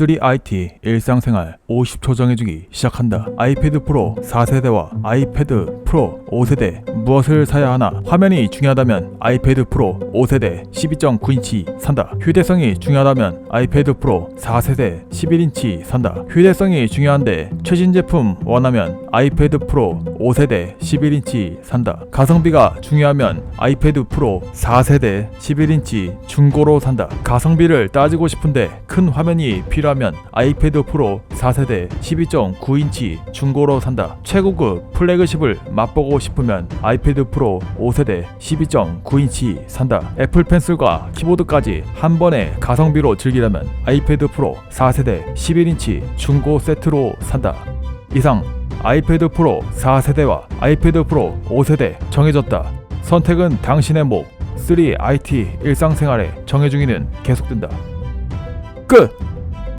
3IT 일상생활 50초 정해주기 시작한다. 아이패드 프로 4세대와 아이패드 프로 5세대 무엇을 사야 하나? 화면이 중요하다면 아이패드 프로 5세대 12.9인치 산다. 휴대성이 중요하다면 아이패드 프로 4세대 11인치 산다. 휴대성이 중요한데 최신 제품 원하면 아이패드 프로 5세대 11인치 산다. 가성비가 중요하면 아이패드 프로 4세대 11인치 중고로 산다. 가성비를 따지고 싶은데 큰 화면이 필요하면 아이패드 프로 4세대 12.9인치 중고로 산다. 최고급 플래그십을 맛보고 싶으면 아이패드 프로 5세대 12.9인치 산다. 애플 펜슬과 키보드까지 한 번에 가성비로 즐기려면 아이패드 프로 4세대 11인치 중고 세트로 산다. 이상 아이패드 프로 4세대와 아이패드 프로 5세대 정해졌다. 선택은 당신의 목. 3IT 일상생활에 정해중이는 계속된다. 끝!